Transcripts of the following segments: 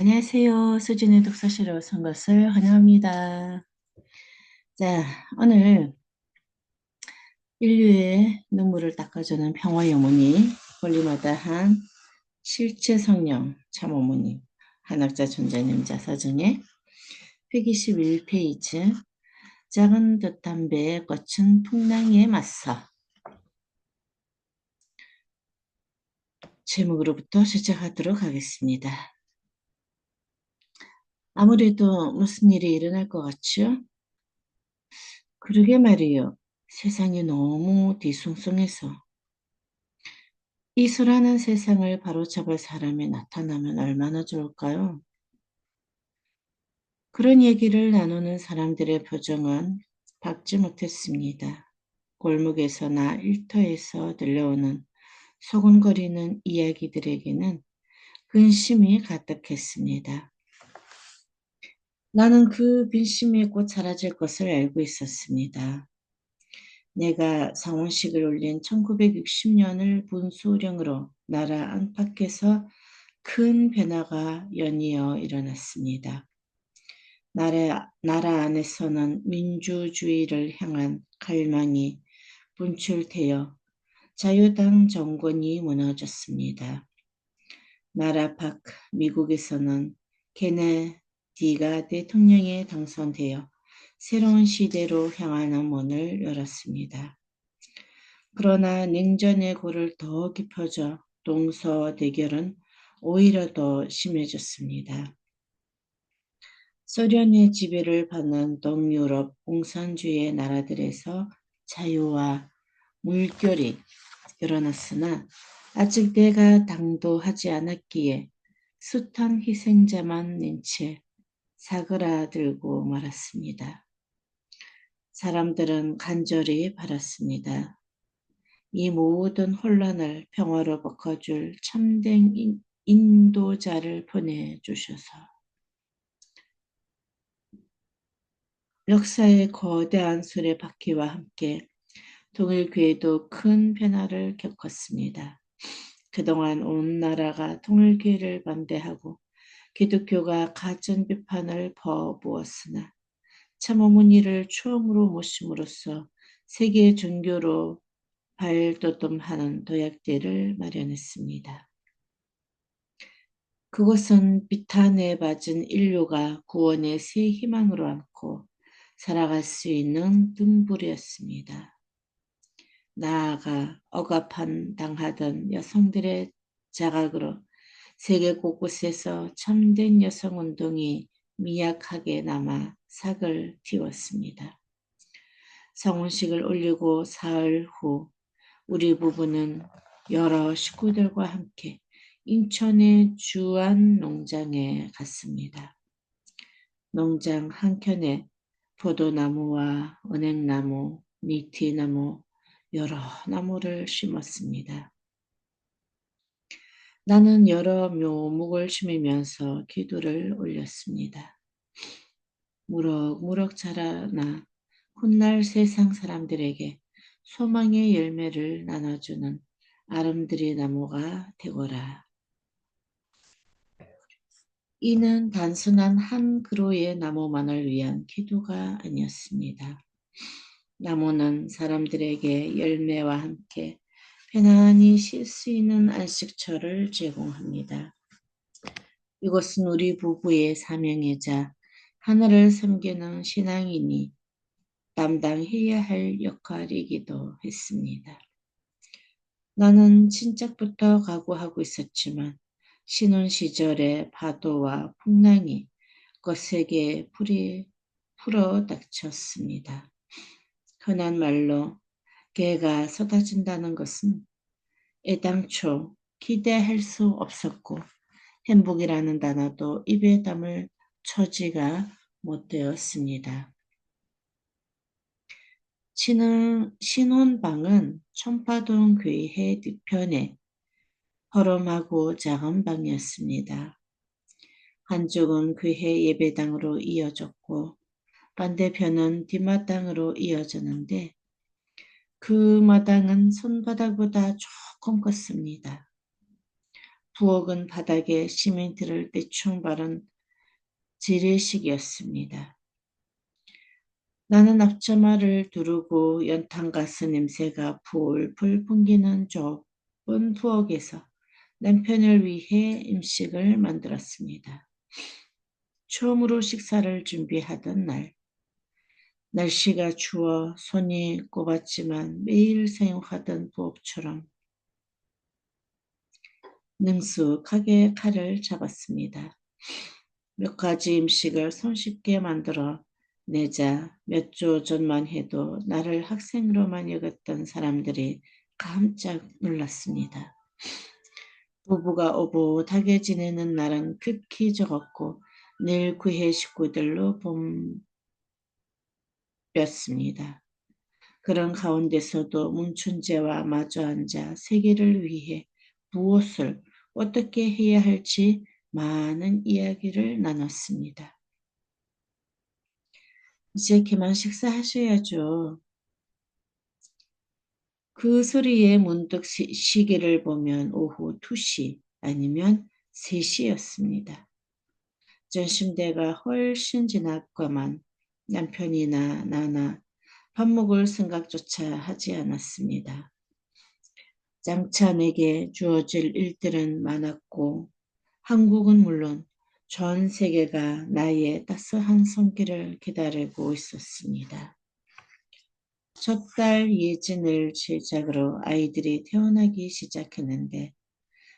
안녕하세요. 수진의 독서실에 오신 것을 환영합니다. 자, 오늘 인류의 눈물을 닦아주는 평화의 어머니, 권리마다한 실제 성령 참어머니, 한학자 존재님 자서중에 121페이지 작은 듯한 배의 꽃은 풍랑에 맞서 제목으로부터 시작하도록 하겠습니다. 아무래도 무슨 일이 일어날 것 같죠? 그러게 말이요. 세상이 너무 뒤숭숭해서 이수라는 세상을 바로잡을 사람이 나타나면 얼마나 좋을까요? 그런 얘기를 나누는 사람들의 표정은 밝지 못했습니다. 골목에서나 일터에서 들려오는 소곤거리는 이야기들에게는 근심이 가득했습니다. 나는 그 빈심이 곧 사라질 것을 알고 있었습니다. 내가 상원식을 올린 1960년을 분수령으로 나라 안팎에서 큰 변화가 연이어 일어났습니다. 나라, 나라 안에서는 민주주의를 향한 갈망이 분출되어 자유당 정권이 무너졌습니다. 나라 밖 미국에서는 걔네 디가 대통령에 당선되어 새로운 시대로 향하는 문을 열었습니다. 그러나 냉전의 골을 더 깊어져 동서 대결은 오히려 더 심해졌습니다. 소련의 지배를 받는 동유럽 공산주의 나라들에서 자유와 물결이 일어났으나 아직 때가 당도하지 않았기에 숱한 희생자만 낸 채 사그라들고 말았습니다. 사람들은 간절히 바랐습니다. 이 모든 혼란을 평화로 바꿔줄 참된 인도자를 보내주셔서 역사의 거대한 수레바퀴와 함께 통일교회도 큰 변화를 겪었습니다. 그동안 온 나라가 통일교회를 반대하고 기독교가 가전 비판을 퍼부었으나 참 어머니를 처음으로 모심으로써 세계 종교로 발돋움하는 도약대를 마련했습니다. 그것은 비탄에 빠진 인류가 구원의 새 희망으로 안고 살아갈 수 있는 등불이었습니다. 나아가 억압한 당하던 여성들의 자각으로 세계 곳곳에서 참된 여성 운동이 미약하게 남아 sak을 틔웠습니다. 성혼식을 올리고 사흘 후 우리 부부는 여러 식구들과 함께 인천의 주안 농장에 갔습니다. 농장 한켠에 포도나무와 은행나무, 니티나무, 여러 나무를 심었습니다. 나는 여러 묘목을 심으면서 기도를 올렸습니다. 무럭무럭 자라나 훗날 세상 사람들에게 소망의 열매를 나눠주는 아름드리 나무가 되거라. 이는 단순한 한 그루의 나무만을 위한 기도가 아니었습니다. 나무는 사람들에게 열매와 함께 편안히 쉴 수 있는 안식처를 제공합니다. 이것은 우리 부부의 사명이자 하늘을 섬기는 신앙인이 담당해야 할 역할이기도 했습니다. 나는 친짝부터 각오하고 있었지만 신혼 시절의 파도와 풍랑이 거세게 풀어 닥쳤습니다. 흔한 말로 개가 쏟아진다는 것은 애당초 기대할 수 없었고 행복이라는 단어도 입에 담을 처지가 못 되었습니다. 신혼, 신혼방은 청파동 교회 뒤편에 허름하고 작은 방이었습니다. 한쪽은 교회 예배당으로 이어졌고 반대편은 뒷마당으로 이어졌는데 그 마당은 손바닥보다 조금 컸습니다. 부엌은 바닥에 시멘트를 대충 바른 재래식이었습니다. 나는 앞자마를 두르고 연탄가스 냄새가 풀풀 풍기는 좁은 부엌에서 남편을 위해 음식을 만들었습니다. 처음으로 식사를 준비하던 날, 날씨가 추워 손이 꼽았지만 매일 사용하던 부엌처럼 능숙하게 칼을 잡았습니다. 몇 가지 음식을 손쉽게 만들어 내자 몇 주 전만 해도 나를 학생으로만 여겼던 사람들이 깜짝 놀랐습니다. 부부가 오붓하게 지내는 날은 극히 적었고 늘 구해 식구들로 봄 였습니다. 그런 가운데서도 문춘재와 마주 앉아 세계를 위해 무엇을 어떻게 해야 할지 많은 이야기를 나눴습니다. 이제 그만 식사하셔야죠. 그 소리에 문득 시계를 보면 오후 2시 아니면 3시였습니다. 전심대가 훨씬 지났건만 남편이나 나나 밥 먹을 생각조차 하지 않았습니다. 장차 내게 주어질 일들은 많았고 한국은 물론 전 세계가 나의 따스한 손길을 기다리고 있었습니다. 첫 달 예진을 시작으로 아이들이 태어나기 시작했는데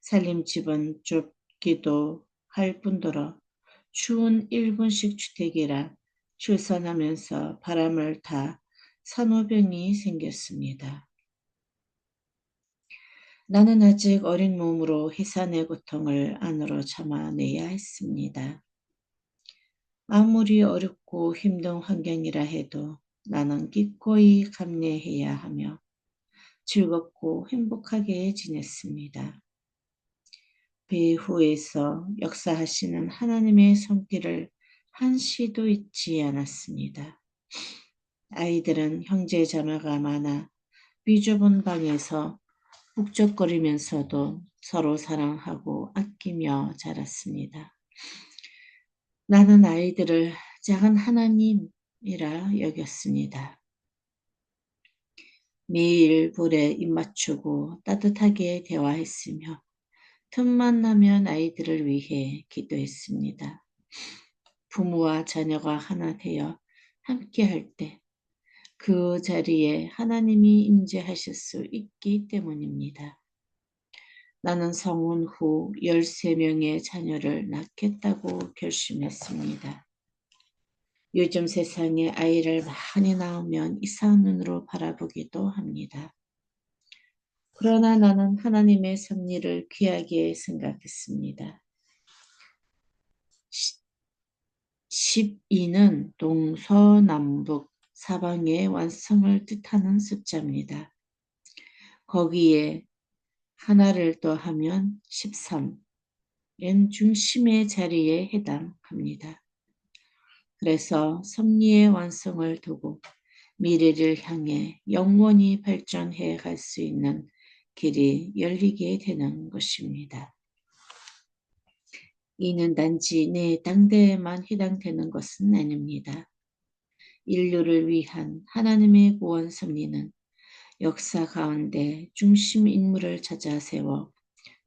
살림 집은 좁기도 할 뿐더러 추운 일본식 주택이라 출산하면서 바람을 타 산후병이 생겼습니다. 나는 아직 어린 몸으로 해산의 고통을 안으로 참아내야 했습니다. 아무리 어렵고 힘든 환경이라 해도 나는 기꺼이 감내해야 하며 즐겁고 행복하게 지냈습니다. 배후에서 역사하시는 하나님의 손길을 한시도 잊지 않았습니다. 아이들은 형제 자매가 많아 비좁은 방에서 북적거리면서도 서로 사랑하고 아끼며 자랐습니다. 나는 아이들을 작은 하나님이라 여겼습니다. 매일 불에 입맞추고 따뜻하게 대화했으며 틈만 나면 아이들을 위해 기도했습니다. 부모와 자녀가 하나 되어 함께 할 때 그 자리에 하나님이 임재하실 수 있기 때문입니다. 나는 성혼 후 13명의 자녀를 낳겠다고 결심했습니다. 요즘 세상에 아이를 많이 낳으면 이상한 눈으로 바라보기도 합니다. 그러나 나는 하나님의 섭리를 귀하게 생각했습니다. 12는 동서남북 사방의 완성을 뜻하는 숫자입니다. 거기에 하나를 더하면 13, 엔 중심의 자리에 해당합니다. 그래서 섭리의 완성을 두고 미래를 향해 영원히 발전해 갈 수 있는 길이 열리게 되는 것입니다. 이는 단지 내 당대에만 해당되는 것은 아닙니다. 인류를 위한 하나님의 구원 섭리는 역사 가운데 중심 인물을 찾아 세워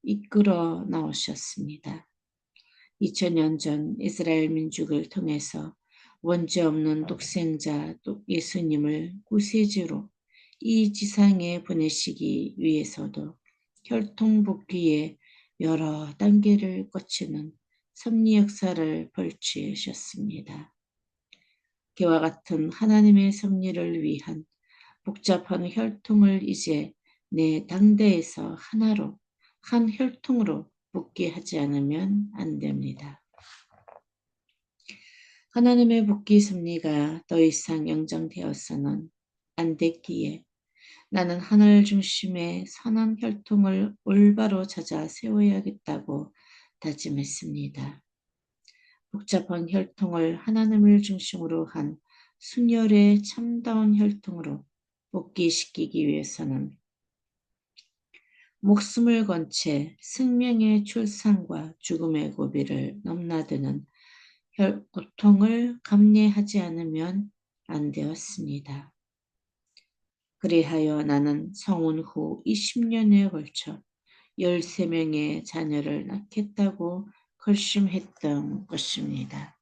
이끌어 나오셨습니다. 2000년 전 이스라엘 민족을 통해서 원죄 없는 독생자 예수님을 구세주로 이 지상에 보내시기 위해서도 혈통복귀의 여러 단계를 거치는 섭리 역사를 벌치셨습니다. 개와 같은 하나님의 섭리를 위한 복잡한 혈통을 이제 내 당대에서 하나로 한 혈통으로 복귀 하지 않으면 안 됩니다. 하나님의 복귀 섭리가 더 이상 영정되어서는 안 됐기에 나는 하늘 중심의 선한 혈통을 올바로 찾아 세워야겠다고 다짐했습니다. 복잡한 혈통을 하나님을 중심으로 한 순혈의 참다운 혈통으로 복귀시키기 위해서는 목숨을 건 채 생명의 출산과 죽음의 고비를 넘나드는 고통을 감내하지 않으면 안 되었습니다. 그리하여 나는 성혼 후 20년에 걸쳐 13명의 자녀를 낳겠다고 결심했던 것입니다.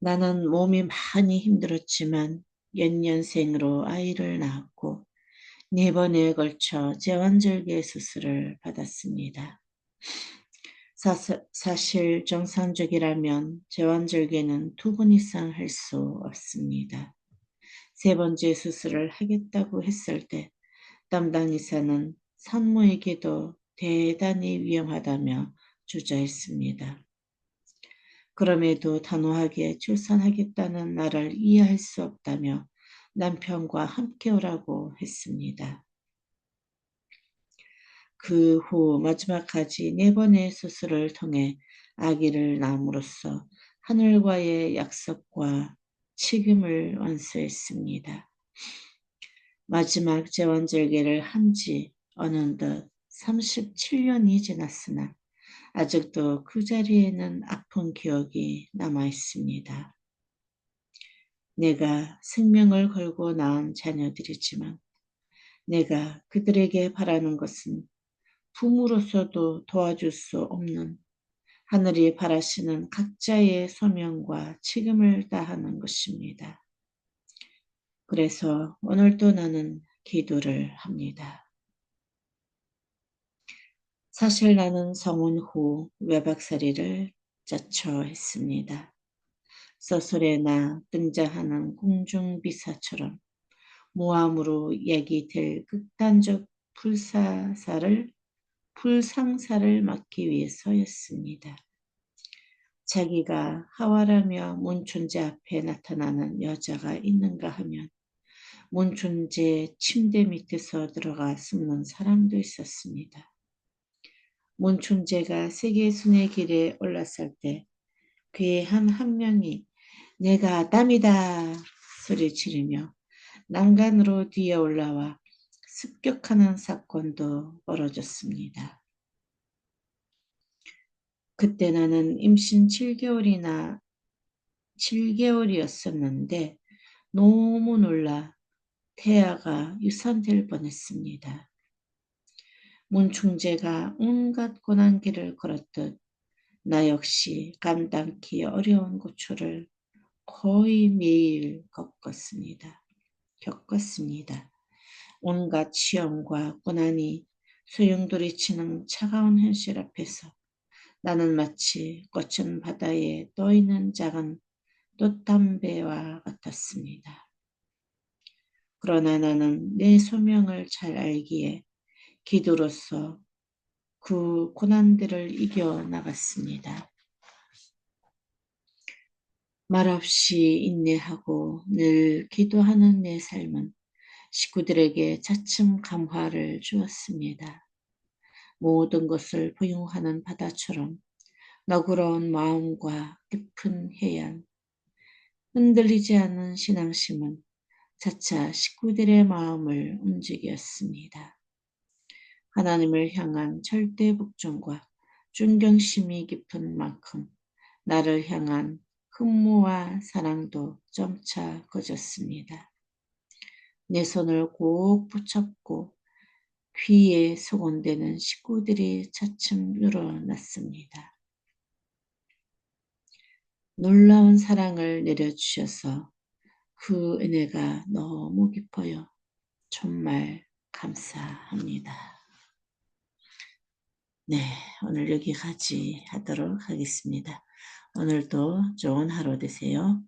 나는 몸이 많이 힘들었지만 연년생으로 아이를 낳았고 네 번에 걸쳐 제왕절개 수술을 받았습니다. 사, 사실 정상적이라면 제왕절개는 두 번 이상 할 수 없습니다. 세 번째 수술을 하겠다고 했을 때 담당 의사는 산모에게도 대단히 위험하다며 주저했습니다. 그럼에도 단호하게 출산하겠다는 나를 이해할 수 없다며 남편과 함께 오라고 했습니다. 그 후 마지막까지 네 번의 수술을 통해 아기를 낳음으로써 하늘과의 약속과 책임을 완수했습니다. 마지막 재원절개를 한 지 어느덧 37년이 지났으나 아직도 그 자리에는 아픈 기억이 남아 있습니다. 내가 생명을 걸고 낳은 자녀들이지만 내가 그들에게 바라는 것은 부모로서도 도와줄 수 없는 하늘이 바라시는 각자의 소명과 책임을 다하는 것입니다. 그래서 오늘도 나는 기도를 합니다. 사실 나는 성혼 후 외박살이를 자처했습니다. 소설에나 등장하는 궁중비사처럼 모함으로 얘기될 극단적 불사사를 불상사를 막기 위해서였습니다. 자기가 하와라며 문춘재 앞에 나타나는 여자가 있는가 하면 문춘재 침대 밑에서 들어가 숨는 사람도 있었습니다. 문춘재가 세계순의 길에 올랐을 때 그의 한 한 명이 내가 아담이다 소리치르며 난간으로 뒤에 올라와 습격하는 사건도 벌어졌습니다. 그때 나는 임신 7개월이나 7개월이었었는데 너무 놀라 태아가 유산될 뻔했습니다. 문충재가 온갖 고난길을 걸었듯 나 역시 감당기 어려운 고초를 거의 매일 겪었습니다. 겪었습니다. 온갖 시험과 고난이 소용돌이치는 차가운 현실 앞에서 나는 마치 꽃은 바다에 떠있는 작은 돛담배와 같았습니다. 그러나 나는 내 소명을 잘 알기에 기도로서 그 고난들을 이겨 나갔습니다. 말없이 인내하고 늘 기도하는 내 삶은 식구들에게 차츰 감화를 주었습니다. 모든 것을 포용하는 바다처럼 너그러운 마음과 깊은 해양, 흔들리지 않는 신앙심은 차차 식구들의 마음을 움직였습니다. 하나님을 향한 절대 복종과 존경심이 깊은 만큼 나를 향한 흠모와 사랑도 점차 커졌습니다. 내 손을 꼭 붙잡고 귀에 소곤되는 식구들이 차츰 늘어났습니다. 놀라운 사랑을 내려주셔서 그 은혜가 너무 깊어요. 정말 감사합니다. 네, 오늘 여기까지 하도록 하겠습니다. 오늘도 좋은 하루 되세요.